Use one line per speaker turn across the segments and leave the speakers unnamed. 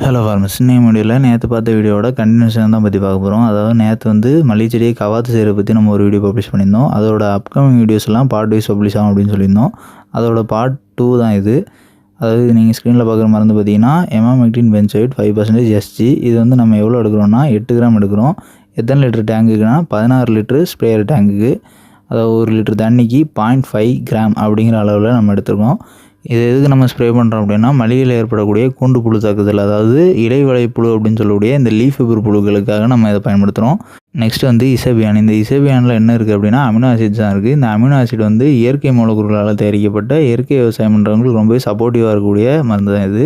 Hello ஃபார்மஸ் இன்னைய முடியல. நேற்று பார்த்த வீடியோவோட கண்டினியூஷன் தான் பற்றி பார்க்க போகிறோம் அதாவது நேற்று வந்து மல்லிகை செடியை கவாத்து செய்கிற பற்றி நம்ம ஒரு வீடியோ பப்ளிஷ் பண்ணியிருந்தோம். அதோட அப்கமிங் வீடியோஸ்லாம் பார்ட் வைஸ் பப்ளிஷ் ஆகும் அப்படின்னு சொல்லியிருந்தோம். அதோட பார்ட் டூ தான் இது. அதாவது நீங்கள் ஸ்க்ரீனில் பார்க்குற மருந்து பார்த்தீங்கன்னா emamectin benzoate five percentage SG இது வந்து நம்ம எவ்வளோ எடுக்கிறோம்னா எட்டு கிராம் எடுக்கிறோம். எத்தனை லிட்டர் டேங்குக்குன்னா பதினாறு லிட்டரு ஸ்ப்ரேயர் டேங்குக்கு அதாவது ஒரு லிட்டர் தண்ணிக்கு பாயிண்ட் ஃபைவ் கிராம் அப்படிங்கிற அளவில் நம்ம எடுத்துருக்கோம். இது எதுக்கு நம்ம ஸ்ப்ரே பண்ணுறோம் அப்படின்னா மளிகையில் ஏற்படக்கூடிய கூண்டு புழு தாக்குதல் அதாவது இலைவலை புழு அப்படின்னு சொல்லக்கூடிய இந்த லீஃப் ஃபைபர் புழுக்களுக்காக நம்ம இதை பயன்படுத்துகிறோம் நெக்ஸ்ட் வந்து இசபியான் இந்த இசபியானில் என்ன இருக்குது அப்படின்னா அமினோ ஆசிட்ஸ் தான் இருக்குது இந்த அமினோ ஆசிட் வந்து இயற்கை மூலக்கூறுகளால் தயாரிக்கப்பட்ட இயற்கை விவசாயம் பண்ணுறவங்களுக்கு ரொம்பவே சப்போர்ட்டிவாக இருக்கக்கூடிய மருந்து தான் இது.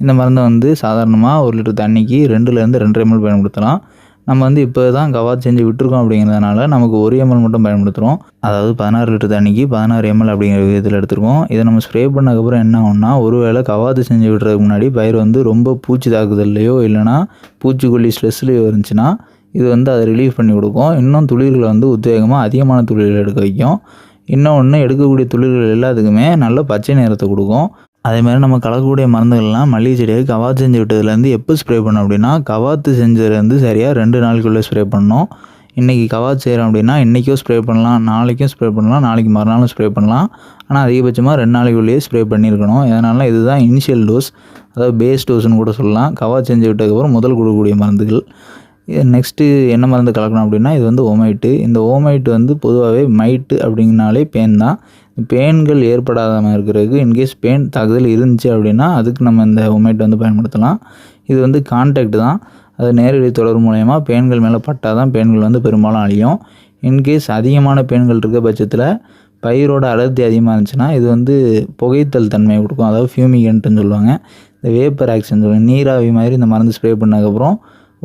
இந்த மருந்தை வந்து சாதாரணமாக ஒரு லிட்டர் தண்ணிக்கு ரெண்டுலேருந்து ரெண்டரை எம்எல் பயன்படுத்தலாம். நம்ம வந்து இப்போ தான் கவாத் செஞ்சு விட்டுருக்கோம் அப்படிங்கிறதுனால நமக்கு ஒரு எம்எல் மட்டும் பயன்படுத்துகிறோம் அதாவது பதினாறு லிட்டர் தண்ணிக்கு பதினாறு எம்எல் அப்படிங்கிற விதத்தில் எடுத்துருக்கோம். இதை நம்ம ஸ்ப்ரே பண்ணதுக்கப்புறம் என்ன ஆகும்னா ஒருவேளை கவாத்து செஞ்சு விடுறதுக்கு முன்னாடி பயிர் வந்து ரொம்ப பூச்சி தாக்குதல்லையோ இல்லைனா பூச்சிக்கொல்லி ஸ்ட்ரெஸ்லையோ இருந்துச்சுன்னா இது வந்து அதை ரிலீஃப் பண்ணி கொடுக்கும். இன்னும் துளிர்களை வந்து உத்வேகமாக அதிகமான துளிர்கள் எடுக்க வைக்கும். இன்னும் ஒன்று எடுக்கக்கூடிய துளிர்கள் எல்லாத்துக்குமே நல்ல பச்சை நிறத்தை கொடுக்கும். அதே மாதிரி நம்ம கலக்கக்கூடிய மருந்துகள்லாம் மல்லிகை செடியை கவாத்து செஞ்சு விட்டதுலேருந்து எப்போ ஸ்ப்ரே பண்ணோம் அப்படின்னா கவாத்து செஞ்சதுலேருந்து சரியாக ரெண்டு நாளுக்குள்ளே ஸ்ப்ரே பண்ணோம். இன்றைக்கி கவாத்து செய்கிறோம் அப்படின்னா இன்றைக்கும் ஸ்ப்ரே பண்ணலாம் நாளைக்கும் ஸ்ப்ரே பண்ணலாம் நாளைக்கு மறுநாளும் ஸ்ப்ரே பண்ணலாம். ஆனால் அதிகபட்சமாக ரெண்டு நாளைக்குள்ளேயே ஸ்ப்ரே பண்ணியிருக்கணும். இதனால் இதுதான் இனிஷியல் டோஸ் அதாவது பேஸ் டோஸ்னு கூட சொல்லலாம். கவாத் செஞ்சு விட்டதுக்கப்புறம் முதல் கொடுக்கக்கூடிய மருந்துகள். நெக்ஸ்ட்டு என்ன மருந்து கலக்கணும் அப்படின்னா இது வந்து ஓமைட்டு. இந்த ஓமைட்டு வந்து பொதுவாகவே மைட்டு அப்படிங்கனாலே பேன் தான். பேன்கள் ஏற்படாமல் இருக்கிறதுக்கு இன்கேஸ் பேன் தாக்குதல் இருந்துச்சு அப்படின்னா அதுக்கு நம்ம இந்த உமேட் வந்து பயன்படுத்தலாம். இது வந்து கான்டாக்ட் தான். அது நேரடி தொடர்பு மூலயமா பேன்கள் மேலே பட்டால் தான் பேன்கள் வந்து பெரும்பாலும் அழியும். இன்கேஸ் அதிகமான பேன்கள் இருக்க பட்சத்தில் பயிரோட அடர்த்தி அதிகமாக இருந்துச்சுன்னா இது வந்து புகைத்தல் தன்மையை கொடுக்கும். அதாவது ஃபியூமிகன்ட்டுன்னு சொல்லுவாங்க. இந்த வேப்பர் ஆக்ஷன் சொல்லுவாங்க. நீராவி மாதிரி இந்த மருந்து ஸ்ப்ரே பண்ணதுக்கப்புறம்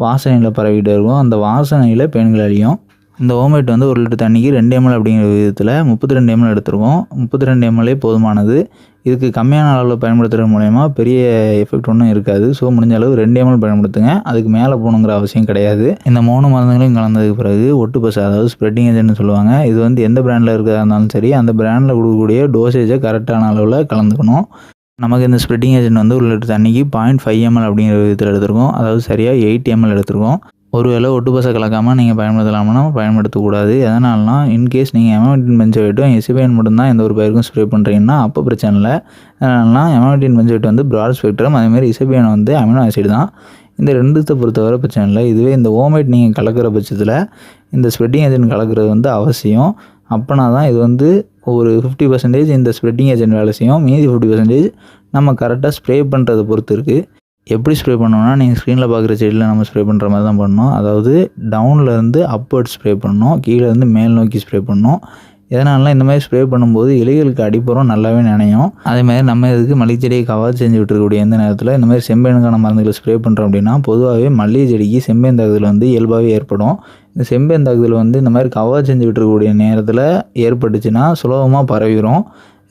வாசனையில் பரவிட்டு இருக்கும். அந்த வாசனையில் பேன்கள் அழியும். இந்த ஓமேட் வந்து ஒரு லிட்டர் தண்ணிக்கு ரெண்டு எம்எல் அப்படிங்கிற விதத்தில் முப்பத்தி ரெண்டு எம்எல் எடுத்துருக்கோம். முப்பத்தி ரெண்டு எம்எல்ஏ போதுமானது. இதுக்கு கம்மியான அளவில் பயன்படுத்துகிறது மூலயமா பெரிய எஃபெக்ட் ஒன்றும் இருக்காது. ஸோ முடிஞ்ச அளவு ரெண்டு எம்எல் பயன்படுத்துங்க. அதுக்கு மேலே போகணுங்கிற அவசியம் கிடையாது. இந்த மூணு மருந்துகளையும் கலந்ததுக்கு பிறகு ஒட்டு பசு அதாவது ஸ்ப்ரெட்டிங் ஏஜென்ட்னு சொல்லுவாங்க. இது வந்து எந்த பிராண்டில் இருக்கிறதா இருந்தாலும் சரி அந்த பிராண்டில் கொடுக்கக்கூடிய டோசேஜை கரெக்டான அளவில் கலந்துக்கணும். நமக்கு இந்த ஸ்ப்ரெட்டிங் ஏஜென்ட் வந்து ஒரு லிட்டர் தண்ணிக்கு பாயிண்ட் ஃபைவ் எம்எல் அப்படிங்கிற விதத்தில் எடுத்திருக்கோம். அதாவது சரியாக எயிட் எம்எல் எடுத்திருக்கோம். ஒருவேளை ஒட்டு பசை கலக்காமல் நீங்கள் பயன்படுத்தலாம்னா பயன்படுத்தக்கூடாது. எதனால்னா இன்கேஸ் நீங்கள் எமோட்டின் பெஞ்சோயிட்டும் எசிபைன் மட்டும்தான் எந்த ஒரு பயிருக்கும் ஸ்ப்ரே பண்ணுறீங்கன்னா அப்போ பிரச்சனை இல்லை. அதனாலனா எமோட்டின் பெஞ்சோயிட் வந்து ப்ராட் ஸ்பெக்ட்ரம் அதேமாதிரி இசபியன் வந்து அமினோ ஆசிட் தான். இந்த ரெண்டுத்தை பொறுத்தவரை பிரச்சனை இல்லை. இதுவே இந்த ஓமேட் நீங்கள் கலக்கிற பட்சத்தில் இந்த ஸ்வெட்டிங் ஏஜென்ட் கலக்கிறது வந்து அவசியம். அப்போனா தான் இது வந்து ஒரு ஃபிஃப்டி பர்சன்டேஜ் இந்த ஸ்ப்ரெட்டிங் ஏஜென்ட் வேலை செய்யும். மீதி ஃபிஃப்டி பர்சன்டேஜ் நம்ம கரெக்டாக ஸ்ப்ரே பண்ணுறதை பொறுத்து இருக்குது எப்படி ஸ்ப்ரே பண்ணோம்னா நீங்கள் ஸ்க்ரீனில் பார்க்குற செடியில் நம்ம ஸ்ப்ரே பண்ணுற மாதிரி தான் பண்ணணும். அதாவது டவுன்லேருந்து அப்வர்ட் ஸ்ப்ரே பண்ணணும். கீழேருந்து மேல் நோக்கி ஸ்ப்ரே பண்ணணும். எதனாலலாம் இந்த மாதிரி ஸ்ப்ரே பண்ணும்போது இலைகளுக்கு அடிப்புறம் நல்லாவே நினையும். அதே மாதிரி நம்ம இதுக்கு மல்லிகை செடியை கவாது செஞ்சு விட்டுருக்கக்கூடிய எந்த நேரத்தில் இந்த மாதிரி செம்பேனுக்கான மருந்துகளை ஸ்ப்ரே பண்ணுறோம் அப்படின்னா பொதுவாகவே மல்லிகை செடிக்கு செம்பேன் தாக்குதல் வந்து இயல்பாகவே ஏற்படும். இந்த செம்பேன் தாக்குதல் வந்து இந்த மாதிரி கவாது செஞ்சு விட்டுருக்கக்கூடிய நேரத்தில் ஏற்பட்டுச்சுன்னா சுலபமாக பரவிடும்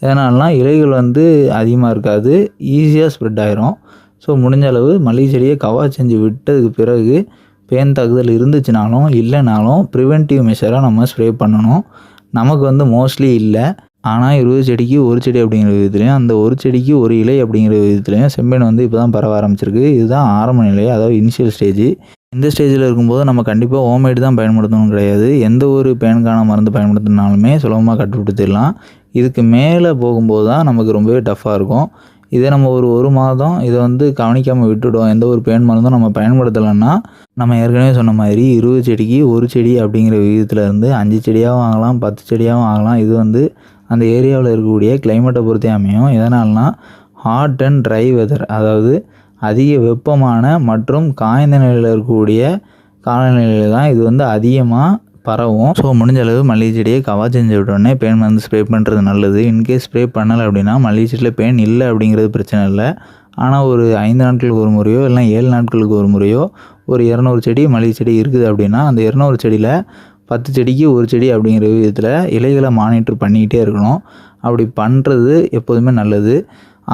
இதனாலலாம் இலைகள் வந்து அதிகமாக இருக்காது ஈஸியாக ஸ்ப்ரெட் ஆயிரும். ஸோ முடிஞ்ச அளவு மல்லிகை செடியை கவா செஞ்சு விட்டதுக்கு பிறகு பேன் தாக்குதல் இருந்துச்சுனாலும் இல்லைனாலும் ப்ரிவென்டிவ் மெஷராக நம்ம ஸ்ப்ரே பண்ணணும். நமக்கு வந்து மோஸ்ட்லி இல்லை. ஆனால் இருபது செடிக்கு ஒரு செடி அப்படிங்கிற விதத்துலையும் அந்த ஒரு செடிக்கு ஒரு இலை அப்படிங்கிற விதத்துலையும் செம்மீன் வந்து இப்போ தான் பரவ ஆரம்பிச்சிருக்கு. இதுதான் ஆரம்ப நிலை அதாவது இனிஷியல் ஸ்டேஜ் இந்த ஸ்டேஜில் இருக்கும்போது நம்ம கண்டிப்பாக ஹோம்மேடு தான் பயன்படுத்தணும் கிடையாது. எந்த ஒரு பேனுக்கான மருந்து பயன்படுத்தினாலுமே சுலபமாக கட்டுப்படுத்திடலாம் இதுக்கு மேலே போகும்போது தான் நமக்கு ரொம்பவே டஃப்பாக இருக்கும். இதே நம்ம ஒரு ஒரு மாதம் இதை வந்து கவனிக்காமல் விட்டுவிடும் எந்த ஒரு பேன் மருந்தும் நம்ம பயன்படுத்தலைன்னா நம்ம ஏற்கனவே சொன்ன மாதிரி இருபது செடிக்கு ஒரு செடி அப்படிங்கிற விகிதத்தில் இருந்து அஞ்சு செடியாகவும் ஆகலாம் பத்து செடியாகவும் ஆகலாம் இது வந்து அந்த ஏரியாவில் இருக்கக்கூடிய கிளைமேட்டை பொறுத்தே அமையும். எதனால்னா ஹாட் அண்ட் ட்ரை வெதர் அதாவது அதிக வெப்பமான மற்றும் காய்ந்த நிலையில் இருக்கக்கூடிய காலநிலையில் தான் இது வந்து அதிகமாக பரவும். ஸோ முடிஞ்ச அளவு மல்லிகை செடியை கவா செஞ்சு விட்டோடனே பேன் மருந்து ஸ்ப்ரே பண்ணுறது நல்லது. இன்கேஸ் ஸ்ப்ரே பண்ணலை அப்படின்னா மல்லிகை செடியில் பேன் இல்லை அப்படிங்கிறது பிரச்சனை இல்லை. ஆனால் ஒரு ஐந்து நாட்களுக்கு ஒரு முறையோ இல்லை ஏழு நாட்களுக்கு ஒரு முறையோ ஒரு இரநூறு செடி மல்லிகை செடி இருக்குது அப்படின்னா அந்த இரநூறு செடியில் பத்து செடிக்கு ஒரு செடி அப்படிங்கிற விதத்தில் இலைகளை மானிட்டர் பண்ணிக்கிட்டே இருக்கணும். அப்படி பண்ணுறது எப்போதுமே நல்லது.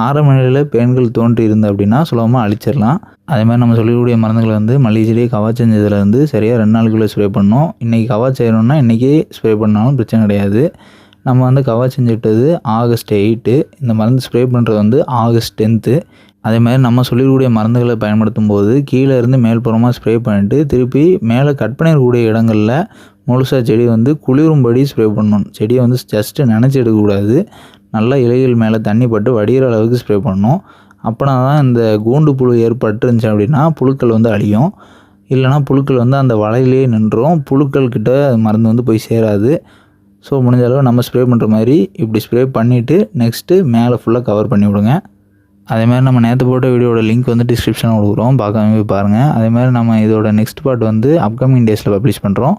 ஆரம்ப நிலையில் பேன்கள் தோன்றி இருந்து அப்படின்னா சுலபமாக அழிச்சிடலாம். அதே மாதிரி நம்ம சொல்லக்கூடிய மருந்துகளை வந்து மல்லிகை செடியை கவா செஞ்சதில் வந்து சரியாக ரெண்டு நாளுக்குள்ளே ஸ்ப்ரே பண்ணோம் இன்றைக்கி கவா செய்யணும்னா இன்றைக்கி ஸ்ப்ரே பண்ணாலும் பிரச்சனை கிடையாது. நம்ம வந்து கவா செஞ்சுட்டது ஆகஸ்ட் எயிட்டு இந்த மருந்து ஸ்ப்ரே பண்ணுறது வந்து ஆகஸ்ட் டென்த்து அதே மாதிரி நம்ம சொல்லியிருக்கக்கூடிய மருந்துகளை பயன்படுத்தும் போது கீழே இருந்து மேல்புறமாக ஸ்ப்ரே பண்ணிவிட்டு திருப்பி மேலே கட் பண்ணிடக்கூடிய இடங்களில் முழுசாக செடி வந்து குளிரும்படி ஸ்ப்ரே பண்ணணும். செடியை வந்து ஜஸ்ட்டு நினச்சி எடுக்கக்கூடாது. நல்லா இலைகள் மேலே தண்ணி பட்டு வடிகிற அளவுக்கு ஸ்ப்ரே பண்ணணும். அப்போனா தான் இந்த கூண்டு புழு ஏற்பட்டுருந்துச்சு அப்படின்னா புழுக்கள் வந்து அழியும். இல்லைனா புழுக்கள் வந்து அந்த வலையிலே நின்றோம் புழுக்கள் கிட்ட மருந்து வந்து போய் சேராது. ஸோ முடிஞ்ச அளவு நம்ம ஸ்ப்ரே பண்ணுற மாதிரி இப்படி ஸ்ப்ரே பண்ணிவிட்டு நெக்ஸ்ட்டு மேலே ஃபுல்லாக கவர் பண்ணி விடுங்க. அதேமாதிரி நம்ம நேற்று போட்ட வீடியோட லிங்க் வந்து டிஸ்கிரிப்ஷனில் கொடுக்குறோம். பார்க்காம போய் பாருங்கள் அதே மாதிரி நம்ம இதோட நெக்ஸ்ட் பார்ட் வந்து அப்கமிங் டேஸில் பப்ளிஷ் பண்ணுறோம்